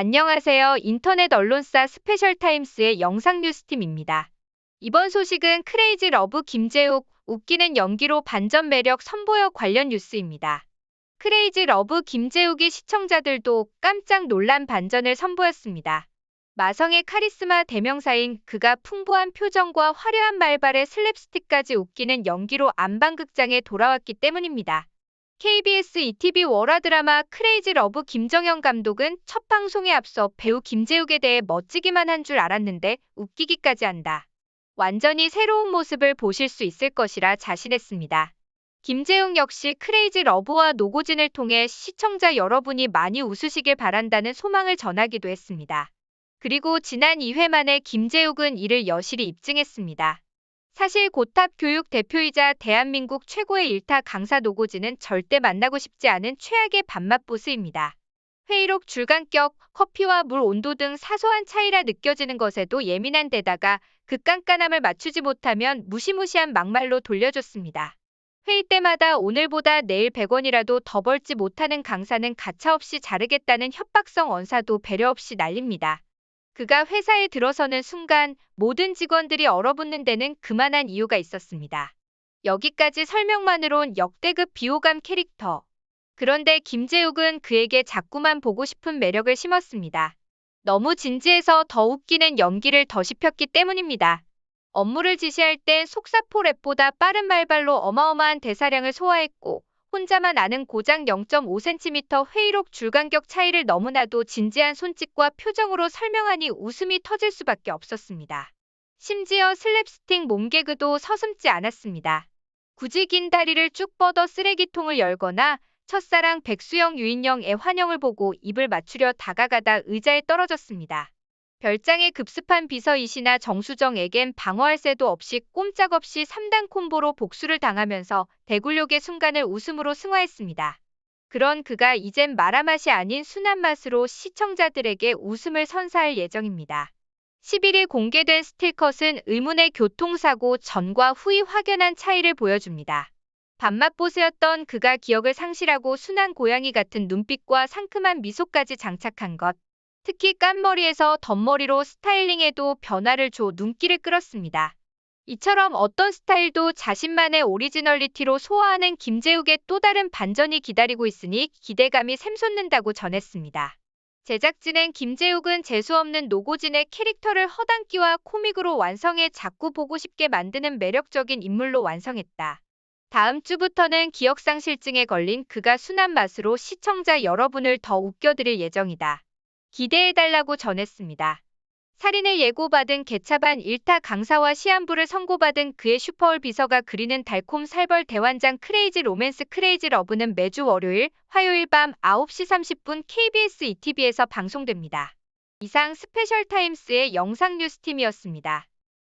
안녕하세요. 인터넷 언론사 스페셜타임스의 영상 뉴스팀입니다. 이번 소식은 크레이지 러브 김재욱 웃기는 연기로 반전 매력 선보여 관련 뉴스입니다. 크레이지 러브 김재욱이 시청자들도 깜짝 놀란 반전을 선보였습니다. 마성의 카리스마 대명사인 그가 풍부한 표정과 화려한 말발의 슬랩스틱까지 웃기는 연기로 안방극장에 돌아왔기 때문입니다. KBS ETV 월화 드라마 크레이지 러브 김정현 감독은 첫 방송에 앞서 배우 김재욱에 대해 멋지기만 한 줄 알았는데 웃기기까지 한다. 완전히 새로운 모습을 보실 수 있을 것이라 자신했습니다. 김재욱 역시 크레이지 러브와 노고진을 통해 시청자 여러분이 많이 웃으시길 바란다는 소망을 전하기도 했습니다. 그리고 지난 2회 만에 김재욱은 이를 여실히 입증했습니다. 사실 고탑 교육 대표이자 대한민국 최고의 일타 강사 노고진은 절대 만나고 싶지 않은 최악의 밥맛 보스입니다. 회의록 줄간격, 커피와 물 온도 등 사소한 차이라 느껴지는 것에도 예민한 데다가 그 깐깐함을 맞추지 못하면 무시무시한 막말로 돌려줬습니다. 회의 때마다 오늘보다 내일 100원이라도 더 벌지 못하는 강사는 가차없이 자르겠다는 협박성 언사도 배려 없이 날립니다. 그가 회사에 들어서는 순간 모든 직원들이 얼어붙는 데는 그만한 이유가 있었습니다. 여기까지 설명만으론 역대급 비호감 캐릭터. 그런데 김재욱은 그에게 자꾸만 보고 싶은 매력을 심었습니다. 너무 진지해서 더 웃기는 연기를 더 씹혔기 때문입니다. 업무를 지시할 땐 속사포 랩보다 빠른 말발로 어마어마한 대사량을 소화했고 혼자만 아는 고작 0.5cm 회의록 줄간격 차이를 너무나도 진지한 손짓과 표정으로 설명하니 웃음이 터질 수밖에 없었습니다. 심지어 슬랩스틱 몸개그도 서슴지 않았습니다. 굳이 긴 다리를 쭉 뻗어 쓰레기통을 열거나 첫사랑 백수영 유인영의 환영을 보고 입을 맞추려 다가가다 의자에 떨어졌습니다. 별장에 급습한 비서이시나 정수정에겐 방어할 새도 없이 꼼짝없이 3단 콤보로 복수를 당하면서 대굴욕의 순간을 웃음으로 승화했습니다. 그런 그가 이젠 마라맛이 아닌 순한 맛으로 시청자들에게 웃음을 선사할 예정입니다. 11일 공개된 스틸컷은 의문의 교통사고 전과 후의 확연한 차이를 보여줍니다. 밥맛보스였던 그가 기억을 상실하고 순한 고양이 같은 눈빛과 상큼한 미소까지 장착한 것. 특히 깐머리에서 덧머리로 스타일링에도 변화를 줘 눈길을 끌었습니다. 이처럼 어떤 스타일도 자신만의 오리지널리티로 소화하는 김재욱의 또 다른 반전이 기다리고 있으니 기대감이 샘솟는다고 전했습니다. 제작진은 김재욱은 재수없는 노고진의 캐릭터를 허당기와 코믹으로 완성해 자꾸 보고 싶게 만드는 매력적인 인물로 완성했다. 다음 주부터는 기억상실증에 걸린 그가 순한 맛으로 시청자 여러분을 더 웃겨드릴 예정이다. 기대해달라고 전했습니다. 살인을 예고받은 개차반 1타 강사와 시한부를 선고받은 그의 슈퍼올 비서가 그리는 달콤 살벌 대환장 크레이지 로맨스 크레이지 러브는 매주 월요일, 화요일 밤 9시 30분 KBS ETV에서 방송됩니다. 이상 스페셜 타임스의 영상 뉴스팀이었습니다.